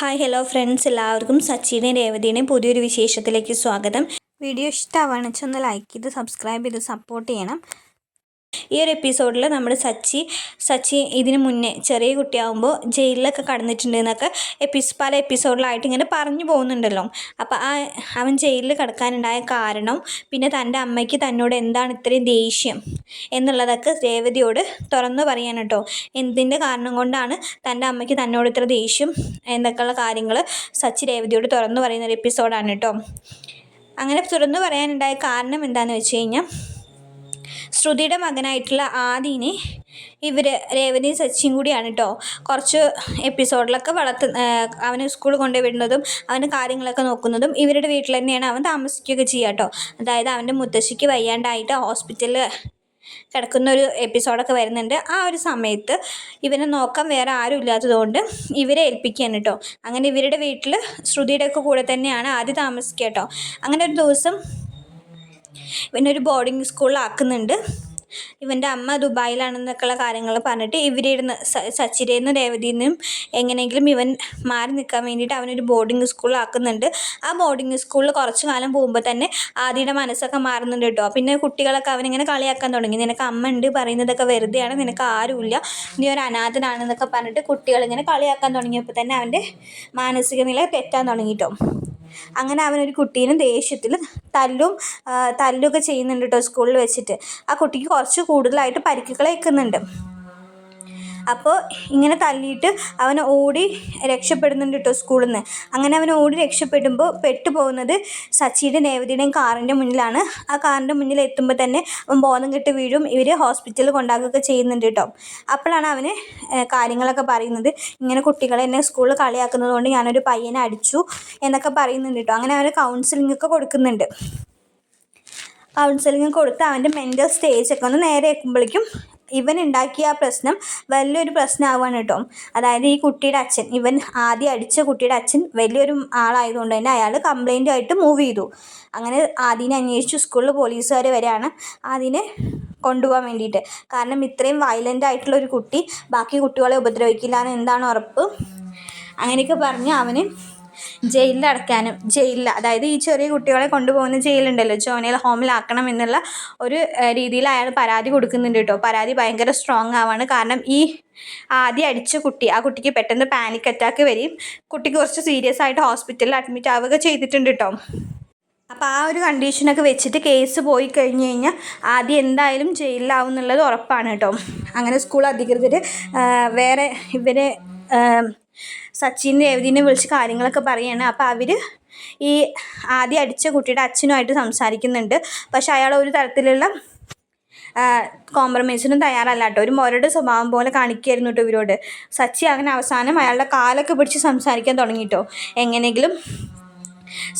Hi hello friends എല്ലാവർക്കും സച്ചിനെ രേവതിയുടെയും പുതിയൊരു വിശേഷത്തിലേക്ക് സ്വാഗതം. വീഡിയോ ഇഷ്ടമാണെന്ന് വെച്ചാൽ ഒന്ന് ലൈക്ക് ചെയ്ത് സബ്സ്ക്രൈബ് ചെയ്ത് സപ്പോർട്ട് ചെയ്യണം. ഈ ഒരു എപ്പിസോഡിൽ നമ്മൾ സച്ചി സച്ചി ഇതിന് മുന്നേ ചെറിയ കുട്ടിയാകുമ്പോൾ ജയിലിലൊക്കെ കടന്നിട്ടുണ്ട് എന്നൊക്കെ എപ്പിസ് പല എപ്പിസോഡിലായിട്ട് ഇങ്ങനെ പറഞ്ഞു പോകുന്നുണ്ടല്ലോ. അപ്പോൾ ആ അവൻ ജയിലിൽ കിടക്കാനുണ്ടായ കാരണം പിന്നെ തന്റെ അമ്മയ്ക്ക് തന്നോട് എന്താണ് ഇത്രയും ദേഷ്യം എന്നുള്ളതൊക്കെ രേവതിയോട് തുറന്നു പറയാൻ കേട്ടോ എന്തിന്റെ കാരണം കൊണ്ടാണ് തന്റെ അമ്മയ്ക്ക് തന്നോട് ഇത്ര ദേഷ്യം എന്നൊക്കെയുള്ള കാര്യങ്ങൾ സച്ചി രേവതിയോട് തുറന്നു പറയുന്ന ഒരു എപ്പിസോഡാണ് കേട്ടോ അങ്ങനെ തുറന്നു പറയാനുണ്ടായ കാരണം എന്താണെന്ന് വെച്ച് കഴിഞ്ഞാൽ ശ്രുതിയുടെ മകനായിട്ടുള്ള ആദിനെ ഇവർ രേവതിയും സച്ചിയും കൂടിയാണ് കേട്ടോ കുറച്ച് എപ്പിസോഡിലൊക്കെ വളർത്ത് അവന് സ്കൂളിൽ കൊണ്ടുവിടുന്നതും അവന്റെ കാര്യങ്ങളൊക്കെ നോക്കുന്നതും ഇവരുടെ വീട്ടിൽ തന്നെയാണ് അവൻ താമസിക്കുകയൊക്കെ ചെയ്യുക കേട്ടോ അതായത് അവന്റെ മുത്തശ്ശിക്ക് വയ്യാണ്ടായിട്ട് ഹോസ്പിറ്റലിൽ കിടക്കുന്ന ഒരു എപ്പിസോഡൊക്കെ വരുന്നുണ്ട്. ആ ഒരു സമയത്ത് ഇവനെ നോക്കാൻ വേറെ ആരും ഇല്ലാത്തതുകൊണ്ട് ഇവരെ ഏൽപ്പിക്കുകയാണ് കേട്ടോ അങ്ങനെ ഇവരുടെ വീട്ടിൽ ശ്രുതിയുടെ ഒക്കെ കൂടെ തന്നെയാണ് ആദ്യം താമസിക്കുക കേട്ടോ അങ്ങനെ ഒരു ദിവസം ഇവനൊരു ബോർഡിംഗ് സ്കൂളിലാക്കുന്നുണ്ട് ഇവന്റെ അമ്മ ദുബായിലാണെന്നൊക്കെയുള്ള കാര്യങ്ങൾ പറഞ്ഞിട്ട് ഇവരിരുന്ന് രേവതിയിൽ നിന്നും എങ്ങനെയെങ്കിലും ഇവൻ മാറി നിൽക്കാൻ വേണ്ടിയിട്ട് അവനൊരു ബോർഡിംഗ് സ്കൂളിലാക്കുന്നുണ്ട് ആ ബോർഡിംഗ് സ്കൂളിൽ കുറച്ച് കാലം പോകുമ്പോൾ തന്നെ ആദിയുടെ മനസ്സൊക്കെ മാറുന്നുണ്ട് കേട്ടോ. പിന്നെ കുട്ടികളൊക്കെ അവനിങ്ങനെ കളിയാക്കാൻ തുടങ്ങി. നിനക്ക് അമ്മ ഉണ്ട് പറയുന്നതൊക്കെ വെറുതെയാണ് നിനക്ക് ആരുമില്ല നീ ഒരു അനാഥനാണെന്നൊക്കെ പറഞ്ഞിട്ട് കുട്ടികളിങ്ങനെ കളിയാക്കാൻ തുടങ്ങിയപ്പോൾ തന്നെ അവന്റെ മാനസിക നില തെറ്റാൻ തുടങ്ങിയിട്ടോ അങ്ങനെ അവനൊരു കുട്ടീനെ ദേഷ്യത്തിൽ തല്ലും തല്ലുമൊക്കെ ചെയ്യുന്നുണ്ട് കേട്ടോ സ്കൂളിൽ വെച്ചിട്ട്. ആ കുട്ടിക്ക് കുറച്ച് കൂടുതലായിട്ട് പരിക്കുകൾ ഏൽക്കുന്നുണ്ട് അപ്പോൾ ഇങ്ങനെ തല്ലിയിട്ട് അവൻ ഓടി രക്ഷപ്പെടുന്നുണ്ട് കേട്ടോ സ്കൂളിൽ നിന്ന്. അങ്ങനെ അവൻ ഓടി രക്ഷപ്പെടുമ്പോൾ പെട്ടുപോകുന്നത് സച്ചിയുടെ നേവതിയുടെയും കാറിന്റെ മുന്നിലാണ്. ആ കാറിന്റെ മുന്നിൽ എത്തുമ്പോൾ തന്നെ അവൻ ബോധം കെട്ട് വീഴും. ഇവർ ഹോസ്പിറ്റലിൽ കൊണ്ടാക്കുകയൊക്കെ ചെയ്യുന്നുണ്ട് കേട്ടോ. അപ്പോഴാണ് അവന് കാര്യങ്ങളൊക്കെ പറയുന്നത്. ഇങ്ങനെ കുട്ടികളെ എന്നെ സ്കൂളിൽ കളിയാക്കുന്നത് കൊണ്ട് ഞാനൊരു പയ്യനെ അടിച്ചു എന്നൊക്കെ പറയുന്നുണ്ട് കേട്ടോ. അങ്ങനെ അവന് കൗൺസിലിംഗ് ഒക്കെ കൊടുക്കുന്നുണ്ട്. കൗൺസിലിംഗ് കൊടുത്ത് അവന്റെ മെന്റൽ സ്റ്റേജ് ഒക്കെ ഒന്ന് നേരെ ആക്കുമ്പോഴേക്കും ഇവൻ ഉണ്ടാക്കിയ ആ പ്രശ്നം വലിയൊരു പ്രശ്നമാവുകയാണ് കേട്ടോ. അതായത് ഈ കുട്ടിയുടെ അച്ഛൻ ഇവൻ ആദ്യം അടിച്ച കുട്ടിയുടെ അച്ഛൻ വലിയൊരു ആളായതുകൊണ്ട് തന്നെ അയാൾ കംപ്ലൈന്റ് ആയിട്ട് മൂവ് ചെയ്തു. അങ്ങനെ ആദ്യം അന്വേഷിച്ചു സ്കൂളിൽ പോലീസുകാർ വരെയാണ് അതിനെ കൊണ്ടുപോകാൻ വേണ്ടിയിട്ട്. കാരണം ഇത്രയും വയലന്റ് ആയിട്ടുള്ള ഒരു കുട്ടി ബാക്കി കുട്ടികളെ ഉപദ്രവിക്കില്ല എന്ന് എന്താണ് ഉറപ്പ്? അങ്ങനെയൊക്കെ പറഞ്ഞ് അവന് ജയിലിൽ അടയ്ക്കാനും ജയിലിൽ അതായത് ഈ ചെറിയ കുട്ടികളെ കൊണ്ടുപോകുന്ന ജയിലുണ്ടല്ലോ ജോനിയൽ ഹോമിലാക്കണം എന്നുള്ള ഒരു രീതിയിൽ അയാൾ പരാതി കൊടുക്കുന്നുണ്ട് കേട്ടോ. പരാതി ഭയങ്കര സ്ട്രോങ് ആവാണ്. കാരണം ഈ ആദ്യം അടിച്ച കുട്ടി ആ കുട്ടിക്ക് പെട്ടെന്ന് പാനിക് അറ്റാക്ക് വരും കുട്ടിക്ക് കുറച്ച് സീരിയസ് ആയിട്ട് ഹോസ്പിറ്റലിൽ അഡ്മിറ്റ് ആവുക ചെയ്തിട്ടുണ്ട് കേട്ടോ. അപ്പോൾ ആ ഒരു കണ്ടീഷനൊക്കെ വെച്ചിട്ട് കേസ് പോയി കഴിഞ്ഞ് കഴിഞ്ഞാൽ ആദ്യം എന്തായാലും ജയിലിലാവും എന്നുള്ളത് ഉറപ്പാണ് കേട്ടോ. അങ്ങനെ സ്കൂൾ അധികൃതർ വേറെ ഇവരെ സച്ചിൻ രേവതിനെ വിളിച്ച് കാര്യങ്ങളൊക്കെ പറയുകയാണ് അപ്പോൾ അവർ ഈ ആദ്യം അടിച്ച കുട്ടിയുടെ അച്ഛനുമായിട്ട് സംസാരിക്കുന്നുണ്ട്. പക്ഷെ അയാൾ ഒരു തരത്തിലുള്ള കോംപ്രമൈസിനും തയ്യാറല്ല കേട്ടോ. ഒരു മൊരട് സ്വഭാവം പോലെ കാണിക്കുകയായിരുന്നു കേട്ടോ ഇവരോട്. സച്ചി അങ്ങനെ അവസാനം അയാളുടെ കാലൊക്കെ പിടിച്ച് സംസാരിക്കാൻ തുടങ്ങിയിട്ടോ എങ്ങനെയെങ്കിലും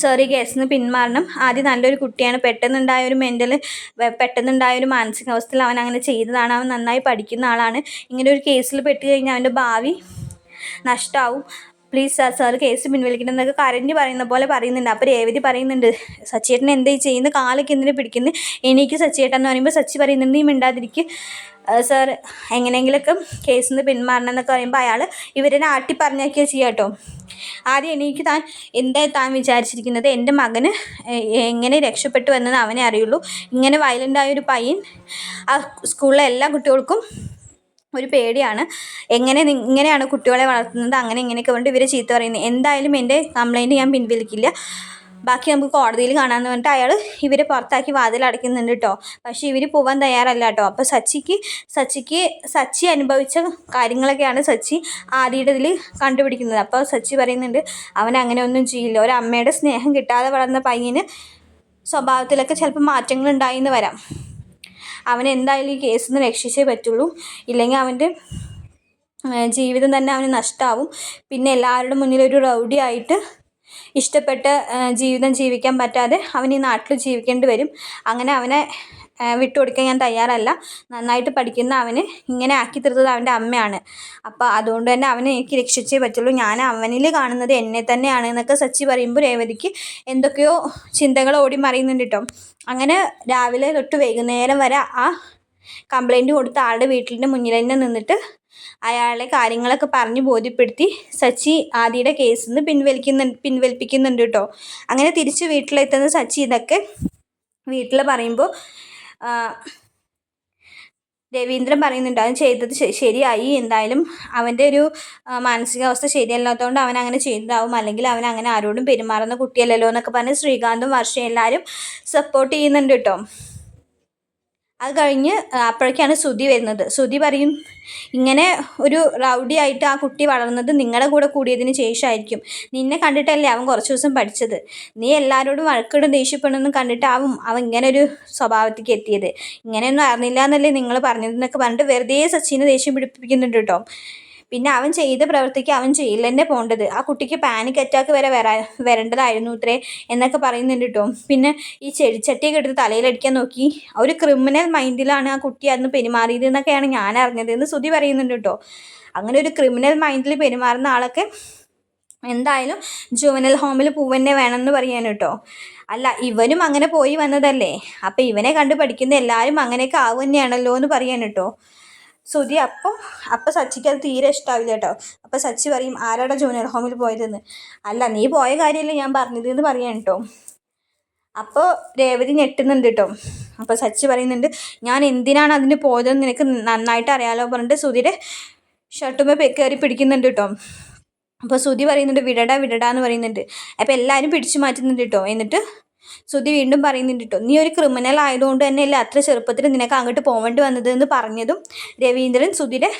സോറി കേസിൽ നിന്ന് പിന്മാറണം. ആദ്യം നല്ലൊരു കുട്ടിയാണ്. പെട്ടെന്നുണ്ടായ ഒരു മെന്റൽ പെട്ടെന്നുണ്ടായ ഒരു മാനസികാവസ്ഥയിൽ അവൻ അങ്ങനെ ചെയ്തതാണ്. അവൻ നന്നായി പഠിക്കുന്ന ആളാണ്. ഇങ്ങനെ ഒരു കേസിൽ പെട്ട് കഴിഞ്ഞാൽ അവന്റെ ഭാവി നഷ്ടമാവും പ്ലീസ് സാർ സാർ കേസ് പിൻവലിക്കണം എന്നൊക്കെ കരഞ്ഞ് പറയുന്ന പോലെ പറയുന്നുണ്ട്. അപ്പോൾ രേവതി പറയുന്നുണ്ട് സച്ചേട്ടൻ എന്തേ ചെയ്യുന്നത് കാലൊക്കെ എന്തിനു പിടിക്കുന്നത് എനിക്ക് സച്ചിയേട്ടൻ എന്ന് പറയുമ്പോൾ സച്ചി പറയുന്നുണ്ട് ഈ മിണ്ടാതിരിക്കും. സാർ എങ്ങനെയെങ്കിലൊക്കെ കേസിൽ നിന്ന് പിന്മാറണം എന്നൊക്കെ പറയുമ്പോൾ അയാൾ ഇവരെ നാട്ടി പറഞ്ഞൊക്കെ ചെയ്യാം കേട്ടോ ആദ്യം എനിക്ക് താൻ എന്താ താൻ വിചാരിച്ചിരിക്കുന്നത്? എന്റെ മകന് എങ്ങനെ രക്ഷപ്പെട്ടു എന്നത് അവനെ അറിയുള്ളൂ. ഇങ്ങനെ വയലന്റായ ഒരു പയ്യൻ ആ സ്കൂളിലെ എല്ലാ കുട്ടികൾക്കും ഒരു പേടിയാണ്. എങ്ങനെ ഇങ്ങനെയാണ് കുട്ടികളെ വളർത്തുന്നത്? അങ്ങനെ ഇങ്ങനെയൊക്കെ വേണ്ടി ഇവരെ ചീത്ത പറയുന്നത്. എന്തായാലും എന്റെ കംപ്ലയിന്റ് ഞാൻ പിൻവലിക്കില്ല. ബാക്കി നമുക്ക് കോടതിയിൽ കാണാമെന്ന് പറഞ്ഞിട്ട് അയാൾ ഇവരെ പുറത്താക്കി വാതിൽ അടയ്ക്കുന്നുണ്ട് കേട്ടോ പക്ഷേ ഇവർ പോവാൻ തയ്യാറല്ല കേട്ടോ അപ്പോൾ സച്ചിക്ക് സച്ചിക്ക് സച്ചി അനുഭവിച്ച കാര്യങ്ങളൊക്കെയാണ് സച്ചി ആദ്യയുടെ ഇതിൽ കണ്ടുപിടിക്കുന്നത്. അപ്പോൾ സച്ചി പറയുന്നുണ്ട് അവൻ അങ്ങനെ ഒന്നും ചെയ്യില്ല. ഒരു അമ്മയുടെ സ്നേഹം കിട്ടാതെ വളർന്ന പയ്യന് സ്വഭാവത്തിലൊക്കെ ചിലപ്പോൾ മാറ്റങ്ങൾ ഉണ്ടായിന്ന് വരാം. അവൻ എന്തായാലും ഈ കേസിൽ നിന്ന് രക്ഷിച്ചേ പറ്റുള്ളൂ. ഇല്ലെങ്കിൽ അവന്റെ ജീവിതം തന്നെ അവന് നഷ്ടമാവും പിന്നെ എല്ലാവരുടെ മുന്നിൽ ഒരു റൗഡി ആയിട്ട് ഇഷ്ടപ്പെട്ട ജീവിതം ജീവിക്കാൻ പറ്റാതെ അവൻ ഈ നാട്ടിൽ ജീവിക്കേണ്ടി വരും. അങ്ങനെ അവനെ വിട്ടുകൊടുക്കാൻ ഞാൻ തയ്യാറല്ല. നന്നായിട്ട് പഠിക്കുന്ന അവന് ഇങ്ങനെ ആക്കി തീർത്തത് അവന്റെ അമ്മയാണ്. അപ്പോൾ അതുകൊണ്ട് തന്നെ അവനെ എനിക്ക് രക്ഷിച്ചേ പറ്റുള്ളൂ. ഞാൻ അവനിൽ കാണുന്നത് എന്നെ തന്നെയാണ് എന്നൊക്കെ സച്ചി പറയുമ്പോൾ രേവതിക്ക് എന്തൊക്കെയോ ചിന്തകൾ ഓടി മറിയുന്നുണ്ട് കേട്ടോ. അങ്ങനെ രാവിലെ തൊട്ട് വൈകുന്നേരം വരെ ആ കംപ്ലൈന്റ് കൊടുത്ത ആളുടെ വീട്ടിന്റെ മുന്നിൽ തന്നെ നിന്നിട്ട് അയാളെ കാര്യങ്ങളൊക്കെ പറഞ്ഞ് ബോധ്യപ്പെടുത്തി സച്ചി ആദിയുടെ കേസിൽ നിന്ന് പിൻവലിക്കുന്ന പിൻവലിപ്പിക്കുന്നുണ്ട് കേട്ടോ. അങ്ങനെ തിരിച്ച് വീട്ടിലെത്തുന്ന സച്ചി ഇതൊക്കെ വീട്ടിൽ പറയുമ്പോൾ രവീന്ദ്രൻ പറയുന്നുണ്ട് അവൻ ചെയ്തത് ശരിയായി. എന്തായാലും അവന്റെ ഒരു മാനസികാവസ്ഥ ശരിയല്ലാത്തതുകൊണ്ട് അവൻ അങ്ങനെ ചെയ്തതാവും. അല്ലെങ്കിൽ അവൻ അങ്ങനെ ആരോടും പെരുമാറുന്ന കുട്ടിയല്ലല്ലോ എന്നൊക്കെ പറഞ്ഞ് ശ്രീകാന്തും വർഷയും എല്ലാവരും സപ്പോർട്ട് ചെയ്യുന്നുണ്ട് കേട്ടോ അത് കഴിഞ്ഞ് അപ്പോഴേക്കാണ് ശ്രുതി വരുന്നത്. ശ്രുതി പറയും ഇങ്ങനെ ഒരു റൗഡി ആയിട്ട് ആ കുട്ടി വളർന്നത് നിങ്ങളുടെ കൂടെ കൂടിയതിന് ശേഷമായിരിക്കും നിന്നെ കണ്ടിട്ടല്ലേ അവൻ കുറച്ച് ദിവസം പഠിച്ചത്. നീ എല്ലാവരോടും വഴക്കിടും ദേഷ്യപ്പെടുന്നു കണ്ടിട്ടാവും അവൻ ഇങ്ങനെ ഒരു സ്വഭാവത്തേക്ക് എത്തിയത്. ഇങ്ങനെയൊന്നും അറിഞ്ഞില്ല എന്നല്ലേ നിങ്ങൾ പറഞ്ഞതെന്നൊക്കെ പറഞ്ഞിട്ട് വെറുതെ സച്ചിനെ ദേഷ്യം പിടിപ്പിക്കുന്നുണ്ട് കേട്ടോ. പിന്നെ അവൻ ചെയ്ത പ്രവൃത്തിക്ക് അവൻ ജയിലിൽ തന്നെ പോകേണ്ടത് ആ കുട്ടിക്ക് പാനിക് അറ്റാക്ക് വരെ വരാ വരേണ്ടതായിരുന്നു ഇത്രേ എന്നൊക്കെ പറയുന്നുണ്ട് കേട്ടോ പിന്നെ ഈ ചെടിച്ചട്ടിയൊക്കെ എടുത്ത് തലയിലടിക്കാൻ നോക്കി. ഒരു ക്രിമിനൽ മൈൻഡിലാണ് ആ കുട്ടി അന്ന് പെരുമാറിയത് എന്നൊക്കെയാണ് ഞാൻ അറിഞ്ഞത് എന്ന് ശ്രുതി പറയുന്നുണ്ട് കേട്ടോ അങ്ങനെ ഒരു ക്രിമിനൽ മൈൻഡിൽ പെരുമാറുന്ന ആളൊക്കെ എന്തായാലും ജുവനൽ ഹോമിൽ പൂവന്നെ വേണമെന്ന് പറയാൻ കേട്ടോ അല്ല ഇവനും അങ്ങനെ പോയി വന്നതല്ലേ? അപ്പം ഇവനെ കണ്ട് പഠിക്കുന്ന എല്ലാവരും അങ്ങനെയൊക്കെ ആവുക തന്നെയാണല്ലോ എന്ന് പറയാൻ കേട്ടോ സുധി അപ്പം അപ്പം സച്ചിക്ക് അത് തീരെ ഇഷ്ടാവില്ല കേട്ടോ അപ്പം സച്ചി പറയും ആരാടാ ജൂനിയർ ഹോമിൽ പോയതെന്ന്? അല്ല നീ പോയ കാര്യമല്ലേ ഞാൻ പറഞ്ഞത് എന്ന് പറയാൻ കേട്ടോ അപ്പോൾ രേവതി ഞെട്ടുന്നുണ്ട് കേട്ടോ അപ്പോൾ സച്ചി പറയുന്നുണ്ട് ഞാൻ എന്തിനാണ് അതിന് പോയതെന്ന് നിനക്ക് നന്നായിട്ട് അറിയാലോ പറഞ്ഞിട്ട് സുധിയുടെ ഷർട്ടുമേ കയറി പിടിക്കുന്നുണ്ട് കേട്ടോ അപ്പോൾ സുധി പറയുന്നുണ്ട് വിടടാ വിടടാ എന്ന് പറയുന്നുണ്ട്. അപ്പോൾ എല്ലാവരും പിടിച്ചു മാറ്റുന്നുണ്ട് കേട്ടോ എന്നിട്ട് ശ്രുതി വീണ്ടും പറയുന്നുണ്ട് കേട്ടോ നീ ഒരു ക്രിമിനൽ ആയതുകൊണ്ട് തന്നെ അല്ല അത്ര ചെറുപ്പത്തിൽ നിനക്ക് അങ്ങോട്ട് പോകേണ്ടി വന്നത്? എന്ന് പറഞ്ഞതും രവീന്ദ്രൻ ശ്രുതിയുടെ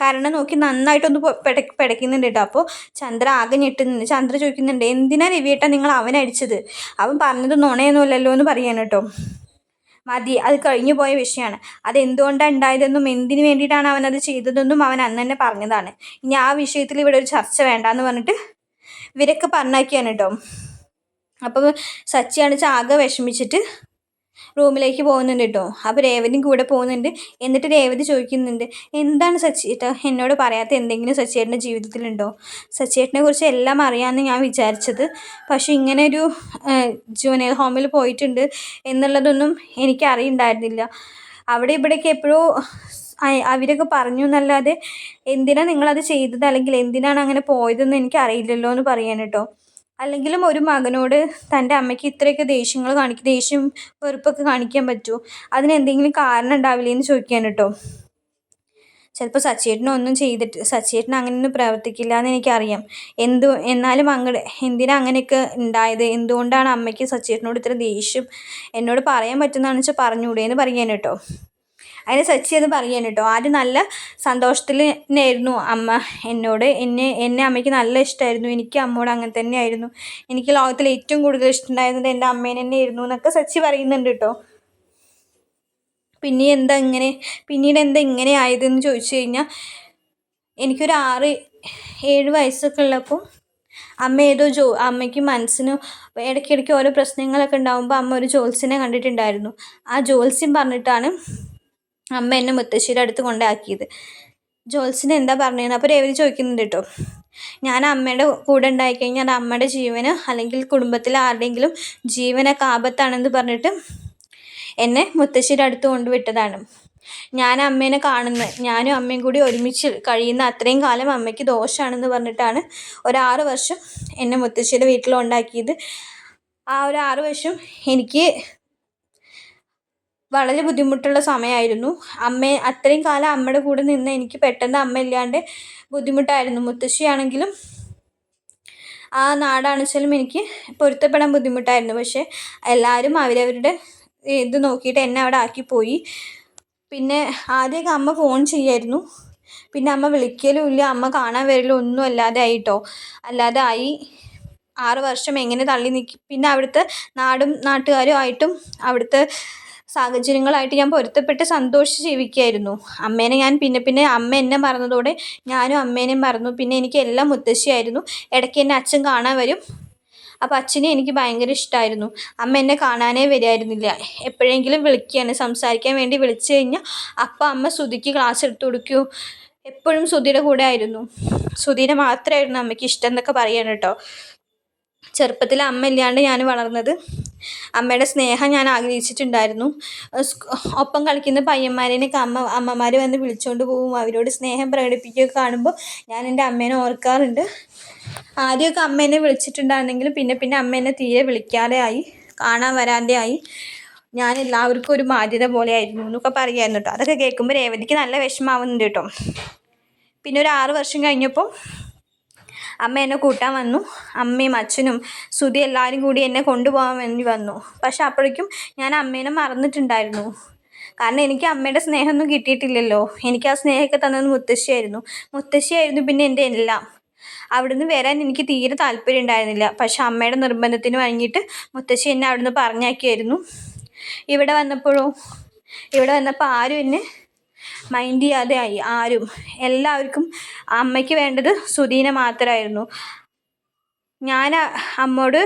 കാരണം നോക്കി നന്നായിട്ടൊന്ന് പെട പിടയ്ക്കുന്നുണ്ട് കേട്ടോ അപ്പോൾ ചന്ദ്ര ആകെ ഞെട്ടുന്നുണ്ട് ചന്ദ്ര ചോദിക്കുന്നുണ്ട് എന്തിനാ രവിയേട്ടാ നിങ്ങൾ അവൻ അടിച്ചത്? അവൻ പറഞ്ഞത് നുണയൊന്നുമല്ലല്ലോ എന്ന് പറയാൻ കേട്ടോ മതി അത് കഴിഞ്ഞു പോയ വിഷയമാണ് അത് എന്തുകൊണ്ടാണ് ഉണ്ടായതെന്നും എന്തിനു വേണ്ടിയിട്ടാണ് അവൻ അത് ചെയ്തതെന്നും അവൻ അന്ന് തന്നെ പറഞ്ഞതാണ്. ഇനി ആ വിഷയത്തിൽ ഇവിടെ ഒരു ചർച്ച വേണ്ടാന്ന് പറഞ്ഞിട്ട് ഇവരൊക്കെ പറഞ്ഞാക്കിയാണ് കേട്ടോ അപ്പോൾ സച്ചിയാണ് ആകെ വിഷമിച്ചിട്ട് റൂമിലേക്ക് പോകുന്നുണ്ട് കേട്ടോ അപ്പോൾ രേവതിയും കൂടെ പോകുന്നുണ്ട്. എന്നിട്ട് രേവതി ചോദിക്കുന്നുണ്ട് എന്താണ് സച്ചി? ഏട്ടാ എന്നോട് പറയാത്ത എന്തെങ്കിലും സച്ചിയേട്ടന്റെ ജീവിതത്തിലുണ്ടോ? സച്ചിയേട്ടനെ കുറിച്ച് എല്ലാം അറിയാമെന്ന് ഞാൻ വിചാരിച്ചത്. പക്ഷേ ഇങ്ങനെ ഒരു ജൂനിയർ ഹോമിൽ പോയിട്ടുണ്ട് എന്നുള്ളതൊന്നും എനിക്ക് അറിയണ്ടായിരുന്നില്ല. അവിടെ ഇവിടേക്ക് എപ്പോഴോ അവരൊക്കെ പറഞ്ഞു എന്നല്ലാതെ എന്തിനാണ് നിങ്ങളത് ചെയ്തത്? അല്ലെങ്കിൽ എന്തിനാണ് അങ്ങനെ പോയതെന്ന് എനിക്ക് അറിയില്ലല്ലോ എന്ന് പറയാൻ കേട്ടോ അല്ലെങ്കിലും ഒരു മകനോട് തന്റെ അമ്മയ്ക്ക് ഇത്രയൊക്കെ ദേഷ്യങ്ങൾ കാണിക്കും ദേഷ്യം വെറുപ്പൊക്കെ കാണിക്കാൻ പറ്റുമോ അതിന് എന്തെങ്കിലും കാരണം ഉണ്ടാവില്ലേ എന്ന് ചോദിക്കാൻ കേട്ടോ ചിലപ്പോൾ സച്ചേട്ടനൊന്നും ചെയ്തിട്ട് സച്ചേട്ടൻ അങ്ങനെയൊന്നും പ്രവർത്തിക്കില്ല എന്ന് എനിക്കറിയാം. എന്തു എന്നാലും അങ്ങോട്ട് എന്തിനാ അങ്ങനെയൊക്കെ ഉണ്ടായത്? എന്തുകൊണ്ടാണ് അമ്മയ്ക്ക് സച്ചേട്ടനോട് ഇത്ര ദേഷ്യം? എന്നോട് പറയാൻ പറ്റുന്നതാണെന്ന് വെച്ചാൽ പറഞ്ഞുകൂടെ എന്ന് പറയാൻ കേട്ടോ. അതിന് സെർച്ച് ചെയ്ത് പറയാൻ കേട്ടോ. ആദ്യം നല്ല സന്തോഷത്തിൽ തന്നെയായിരുന്നു അമ്മ എന്നോട്. എന്നെ എന്നെ അമ്മയ്ക്ക് നല്ല ഇഷ്ടമായിരുന്നു എനിക്ക് അമ്മയോട് അങ്ങനെ തന്നെയായിരുന്നു. എനിക്ക് ലോകത്തിൽ ഏറ്റവും കൂടുതൽ ഇഷ്ടമുണ്ടായിരുന്നത് എന്റെ അമ്മേനെ തന്നെയായിരുന്നു എന്നൊക്കെ സച്ചി പറയുന്നുണ്ട് കേട്ടോ. പിന്നെ എന്താ ഇങ്ങനെ പിന്നീട് എന്താ ഇങ്ങനെ ആയതെന്ന് ചോദിച്ചു കഴിഞ്ഞാൽ എനിക്കൊരു ആറ് ഏഴ് വയസ്സൊക്കെ ഉള്ളപ്പോൾ അമ്മ ഏതോ ജോ അമ്മയ്ക്ക് മനസ്സിന് ഇടയ്ക്കിടയ്ക്ക് ഓരോ പ്രശ്നങ്ങളൊക്കെ ഉണ്ടാകുമ്പോൾ അമ്മ ഒരു ജോത്സ്യനെ കണ്ടിട്ടുണ്ടായിരുന്നു. ആ ജോത്സ്യം പറഞ്ഞിട്ടാണ് അമ്മ എന്നെ മുത്തശ്ശിയുടെ അടുത്ത് കൊണ്ടാക്കിയത്. ജോത്സിന് എന്താ പറഞ്ഞത് അപ്പോൾ രേവതി ചോദിക്കുന്നുണ്ട് കേട്ടോ ഞാൻ അമ്മയുടെ കൂടെ ഉണ്ടായിക്കഴിഞ്ഞാൽ അമ്മയുടെ ജീവന് അല്ലെങ്കിൽ കുടുംബത്തിലെ ആരുടെയെങ്കിലും ജീവനൊക്കെ ആപത്താണെന്ന് പറഞ്ഞിട്ട് എന്നെ മുത്തശ്ശിയുടെ അടുത്ത് കൊണ്ടുവിട്ടതാണ്. ഞാൻ അമ്മേനെ കാണുന്നത് ഞാനും അമ്മയും കൂടി ഒരുമിച്ച് കഴിയുന്ന അത്രയും കാലം അമ്മയ്ക്ക് ദോഷമാണെന്ന് പറഞ്ഞിട്ടാണ് ഒരാറ് വർഷം എന്നെ മുത്തശ്ശിയുടെ വീട്ടിൽ ഉണ്ടാക്കിയത്. ആ ഒരു ആറ് വർഷം എനിക്ക് വളരെ ബുദ്ധിമുട്ടുള്ള സമയമായിരുന്നു. അമ്മ അത്രയും കാലം അമ്മയുടെ കൂടെ നിന്ന് എനിക്ക് പെട്ടെന്ന് അമ്മ ഇല്ലാണ്ട് ബുദ്ധിമുട്ടായിരുന്നു. മുത്തശ്ശിയാണെങ്കിലും ആ നാടാണെച്ചാലും എനിക്ക് പൊരുത്തപ്പെടാൻ ബുദ്ധിമുട്ടായിരുന്നു. പക്ഷേ എല്ലാവരും അവരവരുടെ ഇത് നോക്കിയിട്ട് എന്നെ അവിടെ ആക്കിപ്പോയി. പിന്നെ ആദ്യമൊക്കെ അമ്മ ഫോൺ ചെയ്യായിരുന്നു. പിന്നെ അമ്മ വിളിക്കലും ഇല്ല അമ്മ കാണാൻ വരലും ഒന്നും അല്ലാതെ ആയിട്ടോ. അല്ലാതെ ആയി. ആറ് വർഷം എങ്ങനെ തള്ളി നിൽക്കും പിന്നെ അവിടുത്തെ നാടും നാട്ടുകാരും ആയിട്ടും അവിടുത്തെ സാഹചര്യങ്ങളായിട്ട് ഞാൻ പൊരുത്തപ്പെട്ട് സന്തോഷിച്ച് ജീവിക്കുകയായിരുന്നു. അമ്മേനെ ഞാൻ പിന്നെ പിന്നെ അമ്മ എന്നെ മറന്നതോടെ ഞാനും അമ്മേനെയും മറന്നു. പിന്നെ എനിക്ക് എല്ലാം മുത്തശ്ശിയായിരുന്നു. ഇടയ്ക്ക് എന്നെ അച്ഛൻ കാണാൻ വരും. അപ്പോൾ അച്ഛനെ എനിക്ക് ഭയങ്കര ഇഷ്ടമായിരുന്നു അമ്മ എന്നെ കാണാനേ വരുമായിരുന്നില്ല എപ്പോഴെങ്കിലും വിളിക്കുകയാണ്. സംസാരിക്കാൻ വേണ്ടി വിളിച്ചു കഴിഞ്ഞാൽ അപ്പം അമ്മ ശ്രുതിക്ക് ക്ലാസ് എടുത്തു കൊടുക്കൂ. എപ്പോഴും ശ്രുതിയുടെ കൂടെ ആയിരുന്നു. ശ്രുതിനെ മാത്രമായിരുന്നു അമ്മയ്ക്ക് ഇഷ്ടം എന്നൊക്കെ പറയാണ് കേട്ടോ. ചെറുപ്പത്തിൽ അമ്മ ഇല്ലാണ്ട് ഞാൻ വളർന്നത് അമ്മയുടെ സ്നേഹം ഞാൻ ആഗ്രഹിച്ചിട്ടുണ്ടായിരുന്നു. ഒപ്പം കളിക്കുന്ന പയ്യന്മാരെയൊക്കെ അമ്മ അമ്മമാർ വന്ന് വിളിച്ചുകൊണ്ട് പോകും അവരോട് സ്നേഹം പ്രകടിപ്പിക്കുകയൊക്കെ കാണുമ്പോൾ ഞാൻ എന്റെ അമ്മേനെ ഓർക്കാറുണ്ട്. ആദ്യമൊക്കെ അമ്മേനെ വിളിച്ചിട്ടുണ്ടായിരുന്നെങ്കിലും പിന്നെ പിന്നെ അമ്മേനെ തീരെ വിളിക്കാതെ ആയി കാണാൻ വരാതെ ആയി. ഞാൻ എല്ലാവർക്കും ഒരു ബാധ്യത പോലെ ആയിരുന്നു എന്നൊക്കെ പറയുമായിരുന്നു കേട്ടോ. അതൊക്കെ കേൾക്കുമ്പോൾ രേവതിക്ക് നല്ല വിഷമാവുന്നുണ്ട് കേട്ടോ. പിന്നെ ഒരു ആറ് വർഷം കഴിഞ്ഞപ്പോൾ അമ്മ എന്നെ കൂട്ടാൻ വന്നു. അമ്മയും അച്ഛനും സുധി എല്ലാവരും കൂടി എന്നെ കൊണ്ടുപോകാൻ വേണ്ടി വന്നു. പക്ഷെ അപ്പോഴേക്കും ഞാൻ അമ്മേനെ മറന്നിട്ടുണ്ടായിരുന്നു. കാരണം എനിക്ക് അമ്മയുടെ സ്നേഹമൊന്നും കിട്ടിയിട്ടില്ലല്ലോ. എനിക്ക് ആ സ്നേഹമൊക്കെ തന്നത് മുത്തശ്ശിയായിരുന്നു. മുത്തശ്ശിയായിരുന്നു പിന്നെ എന്റെ എല്ലാം. അവിടുന്ന് വരാൻ എനിക്ക് തീരെ താല്പര്യം ഉണ്ടായിരുന്നില്ല. പക്ഷെ അമ്മയുടെ നിർബന്ധത്തിന് വഴങ്ങിയിട്ട് മുത്തശ്ശി എന്നെ അവിടുന്ന് പറഞ്ഞാക്കിയായിരുന്നു ഇവിടെ വന്നപ്പോഴോ? ഇവിടെ വന്നപ്പോൾ ആരും എന്നെ മൈൻഡ് ചെയ്യാതെ ആയി ആരും എല്ലാവർക്കും അമ്മയ്ക്ക് വേണ്ടത് സുധീനെ മാത്രമായിരുന്നു. ഞാൻ അമ്മോട്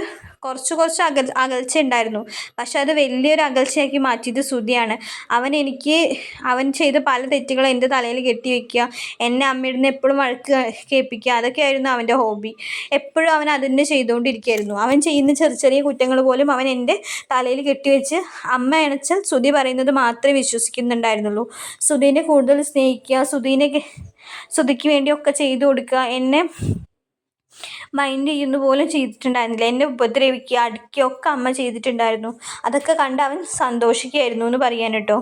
കുറച്ച് കുറച്ച് അകൽ അകൽച്ച ഉണ്ടായിരുന്നു പക്ഷെ അത് വലിയൊരു അകൽച്ചയാക്കി മാറ്റിയത് ശ്രുതിയാണ് അവൻ എനിക്ക് അവൻ ചെയ്ത പല തെറ്റുകളും എന്റെ തലയിൽ കെട്ടി വയ്ക്കുക എന്നെ അമ്മയിടുന്ന് എപ്പോഴും വഴക്ക് കേൾപ്പിക്കുക അതൊക്കെയായിരുന്നു അവന്റെ ഹോബി. എപ്പോഴും അവൻ അതിന്റെ ചെയ്തുകൊണ്ടിരിക്കുകയായിരുന്നു. അവൻ ചെയ്യുന്ന ചെറിയ ചെറിയ കുറ്റങ്ങൾ പോലും അവൻ എന്റെ തലയിൽ കെട്ടിവെച്ച് അമ്മ അണച്ചാൽ ശ്രുതി പറയുന്നത് മാത്രമേ വിശ്വസിക്കുന്നുണ്ടായിരുന്നുള്ളൂ. ശ്രുതിനെ കൂടുതൽ സ്നേഹിക്കുക ശ്രുതിനെ ശ്രുതിക്ക് വേണ്ടിയൊക്കെ ചെയ്തു കൊടുക്കുക എന്നെ മൈൻഡ് ചെയ്യുന്ന പോലും ചെയ്തിട്ടുണ്ടായിരുന്നില്ല. എന്നെ ഉപദ്രവിക്കുക അടിക്കുക ഒക്കെ അമ്മ ചെയ്തിട്ടുണ്ടായിരുന്നു. അതൊക്കെ കണ്ട് അവൻ സന്തോഷിക്കുകയായിരുന്നു എന്ന് പറയാൻ കേട്ടോ.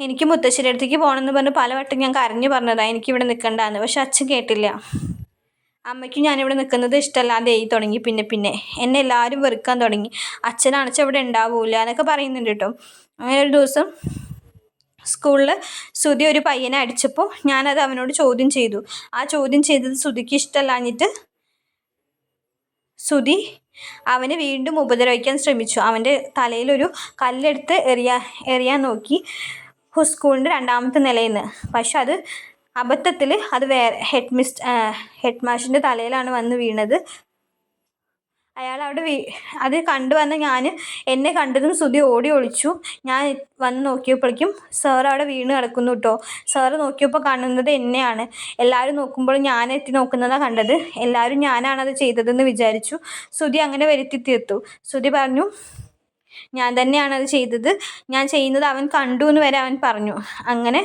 എനിക്ക് മുത്തശ്ശിയുടെ അടുത്തേക്ക് പോകണമെന്ന് പറഞ്ഞ് പലവട്ടം ഞാൻ കരഞ്ഞു പറഞ്ഞതാണ് എനിക്കിവിടെ നിൽക്കണ്ടെന്ന് പക്ഷെ അച്ഛൻ കേട്ടില്ല. അമ്മയ്ക്ക് ഞാനിവിടെ നിൽക്കുന്നത് ഇഷ്ടമല്ലാതെ എഴുതി തുടങ്ങി. പിന്നെ പിന്നെ എന്നെ എല്ലാവരും വെറുക്കാൻ തുടങ്ങി. അച്ഛനാണെച്ചാൽ ഇവിടെ ഉണ്ടാവൂല എന്നൊക്കെ പറയുന്നുണ്ട് കേട്ടോ. അങ്ങനെ ഒരു ദിവസം സ്കൂളിൽ ശ്രുതി ഒരു പയ്യനെ അടിച്ചപ്പോൾ ഞാനത് അവനോട് ചോദ്യം ചെയ്തു. ആ ചോദ്യം ചെയ്തത് ശ്രുതിക്ക് ഇഷ്ടമല്ലാഞ്ഞിട്ട് ശ്രുതി അവനെ വീണ്ടും ഉപദ്രവിക്കാൻ ശ്രമിച്ചു. അവന്റെ തലയിലൊരു കല്ലെടുത്ത് എറിയാ എറിയാൻ നോക്കി. സ്കൂളിന്റെ രണ്ടാമത്തെ നിലയിൽ നിന്ന് പക്ഷെ അത് അബദ്ധത്തിൽ അത് വേറെ ഹെഡ് മിസ് ഹെഡ് മാഷിന്റെ തലയിലാണ് വന്ന് വീണത്. അയാൾ അവിടെ വീ അത് കണ്ടു വന്ന ഞാൻ എന്നെ കണ്ടതും ശ്രുതി ഓടി ഒളിച്ചു. ഞാൻ വന്ന് നോക്കിയപ്പോഴേക്കും സാർ അവിടെ വീണ് കിടക്കുന്നു കേട്ടോ സാറ് നോക്കിയപ്പോൾ കാണുന്നത് എന്നെയാണ്. എല്ലാവരും നോക്കുമ്പോൾ ഞാൻ എത്തി നോക്കുന്നതാണ് കണ്ടത്. എല്ലാവരും ഞാനാണത് ചെയ്തതെന്ന് വിചാരിച്ചു. ശ്രുതി അങ്ങനെ വരുത്തി തീർത്തു. ശ്രുതി പറഞ്ഞു ഞാൻ തന്നെയാണ് അത് ചെയ്തത്. ഞാൻ ചെയ്യുന്നത് അവൻ കണ്ടു എന്ന് വരെ അവൻ പറഞ്ഞു. അങ്ങനെ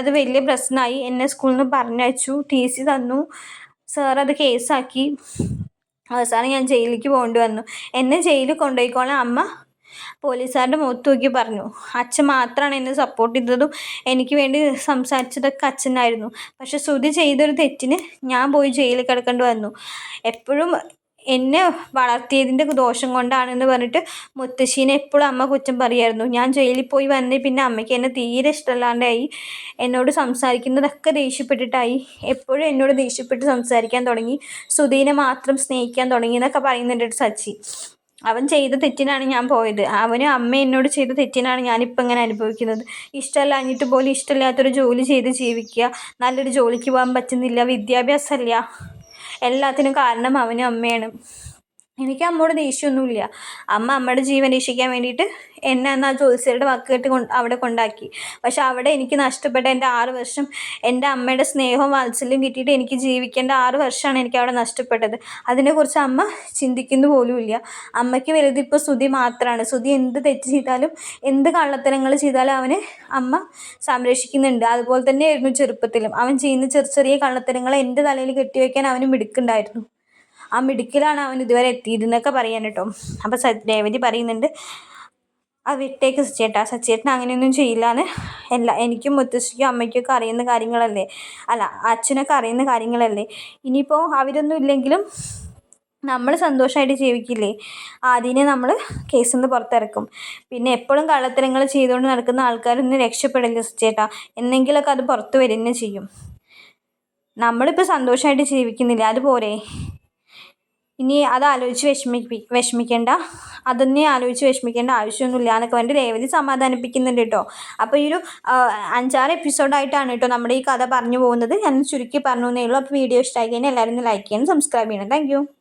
അത് വലിയ പ്രശ്നമായി. എന്നെ സ്കൂളിൽ നിന്ന് പറഞ്ഞയച്ചു. ടി സി തന്നു. സാർ അത് കേസാക്കി. അവസാനം ഞാൻ ജയിലിലേക്ക് പോകേണ്ടി വന്നു. എന്നെ ജയിലിൽ കൊണ്ടുപോയിക്കോളാൻ അമ്മ പോലീസുകാരുടെ മുഖത്ത് നോക്കി പറഞ്ഞു. അച്ഛൻ മാത്രമാണ് എന്നെ സപ്പോർട്ട് ചെയ്തതും എനിക്ക് വേണ്ടി സംസാരിച്ചതൊക്കെ അച്ഛനായിരുന്നു. പക്ഷെ ശ്രുതി ചെയ്തൊരു തെറ്റിന് ഞാൻ പോയി ജയിലിൽ കിടക്കേണ്ടി വന്നു. എപ്പോഴും എന്നെ വളർത്തിയതിന്റെ ദോഷം കൊണ്ടാണെന്ന് പറഞ്ഞിട്ട് മുത്തശ്ശീനെ എപ്പോഴും അമ്മ കുറ്റം പറയായിരുന്നു. ഞാൻ ജയിലിൽ പോയി വന്നേ പിന്നെ അമ്മയ്ക്ക് എന്നെ തീരെ ഇഷ്ടമല്ലാണ്ടായി. എന്നോട് സംസാരിക്കുന്നതൊക്കെ ദേഷ്യപ്പെട്ടിട്ടായി. എപ്പോഴും എന്നോട് ദേഷ്യപ്പെട്ട് സംസാരിക്കാൻ തുടങ്ങി. സുധീനെ മാത്രം സ്നേഹിക്കാൻ തുടങ്ങി എന്നൊക്കെ പറയുന്നുണ്ട് സച്ചി. അവൻ ചെയ്ത തെറ്റിനാണ് ഞാൻ പോയത്. അവനും അമ്മ എന്നോട് ചെയ്ത തെറ്റിനാണ് ഞാനിപ്പോൾ ഇങ്ങനെ അനുഭവിക്കുന്നത്. ഇഷ്ടമല്ലാഞ്ഞിട്ട് പോലും ഇഷ്ടമില്ലാത്തൊരു ജോലി ചെയ്ത് ജീവിക്കുക. നല്ലൊരു ജോലിക്ക് പോകാൻ പറ്റുന്നില്ല. വിദ്യാഭ്യാസമില്ല. എല്ലാത്തിനും കാരണം അവനും അമ്മയാണ്. എനിക്ക് അമ്മയോട് ദേഷ്യമൊന്നുമില്ല. അമ്മ അമ്മയുടെ ജീവൻ രക്ഷിക്കാൻ വേണ്ടിയിട്ട് എന്നെ അന്ന് ആ ജ്യോത്സ്യരുടെ വാക്ക് കെട്ടി കൊണ്ട് അവിടെ കൊണ്ടാക്കി. പക്ഷെ അവിടെ എനിക്ക് നഷ്ടപ്പെട്ട എന്റെ ആറ് വർഷം എന്റെ അമ്മയുടെ സ്നേഹവും വാത്സല്യം കിട്ടിയിട്ട് എനിക്ക് ജീവിക്കേണ്ട ആറ് വർഷമാണ് എനിക്ക് അവിടെ നഷ്ടപ്പെട്ടത്. അതിനെക്കുറിച്ച് അമ്മ ചിന്തിക്കുന്നു പോലുമില്ല. അമ്മയ്ക്ക് വലുത് ഇപ്പോൾ ശ്രുതി മാത്രമാണ് സ്തുതി എന്ത് തെറ്റ് ചെയ്താലും എന്ത് കള്ളത്തരങ്ങൾ ചെയ്താലും അവനെ അമ്മ സംരക്ഷിക്കുന്നുണ്ട്. അതുപോലെ തന്നെയായിരുന്നു ചെറുപ്പത്തിലും. അവൻ ചെയ്യുന്ന ചെറിയ ചെറിയ കള്ളത്തരങ്ങൾ എന്റെ തലയിൽ കെട്ടിവെക്കാൻ അവന് മിടുക്കുണ്ടായിരുന്നു. ആ മിടുക്കിലാണ് അവൻ ഇതുവരെ എത്തിയതെന്നൊക്കെ പറയാൻ കേട്ടോ. അപ്പോൾ രേവതി പറയുന്നുണ്ട് ആ വിട്ടേക്ക് സച്ചേട്ടാ. സച്ചേട്ടൻ അങ്ങനെയൊന്നും ചെയ്യില്ലാന്ന്. എല്ലാ എനിക്കും മുത്തശ്ശിക്കും അമ്മയ്ക്കൊക്കെ അറിയുന്ന കാര്യങ്ങളല്ലേ? അല്ല അച്ഛനൊക്കെ അറിയുന്ന കാര്യങ്ങളല്ലേ? ഇനിയിപ്പോൾ അവരൊന്നും ഇല്ലെങ്കിലും നമ്മൾ സന്തോഷമായിട്ട് ജീവിക്കില്ലേ? അതിനെ നമ്മൾ കേസിൽ നിന്ന് പുറത്തിറക്കും. പിന്നെ എപ്പോഴും കള്ളത്തരങ്ങൾ ചെയ്തുകൊണ്ട് നടക്കുന്ന ആൾക്കാരൊന്നും രക്ഷപ്പെടില്ല ചേട്ടാ എന്നെങ്കിലൊക്കെ അത് പുറത്ത് വരുന്നേ ചെയ്യും. നമ്മളിപ്പോൾ സന്തോഷമായിട്ട് ജീവിക്കുന്നില്ല? അതുപോലെ ഇനി അത് ആലോചിച്ച് വിഷമിപ്പി വിഷമിക്കേണ്ട. അതൊന്നും ആലോചിച്ച് വിഷമിക്കേണ്ട ആവശ്യമൊന്നുമില്ല എന്നൊക്കെ വേണ്ടി രേവതി സമാധാനിപ്പിക്കുന്നുണ്ട് കേട്ടോ. അപ്പോൾ ഈ ഒരു അഞ്ചാറ് എപ്പിസോഡായിട്ടാണ് കേട്ടോ നമ്മുടെ ഈ കഥ പറഞ്ഞു പോകുന്നത്. ഞാൻ ചുരുക്കി പറഞ്ഞു എന്നേ ഉള്ളൂ. അപ്പോൾ വീഡിയോ ഇഷ്ടമായി കഴിഞ്ഞാൽ എല്ലാവരും ലൈക്ക് ചെയ്യണം സബ്സ്ക്രൈബ് ചെയ്യണം. താങ്ക്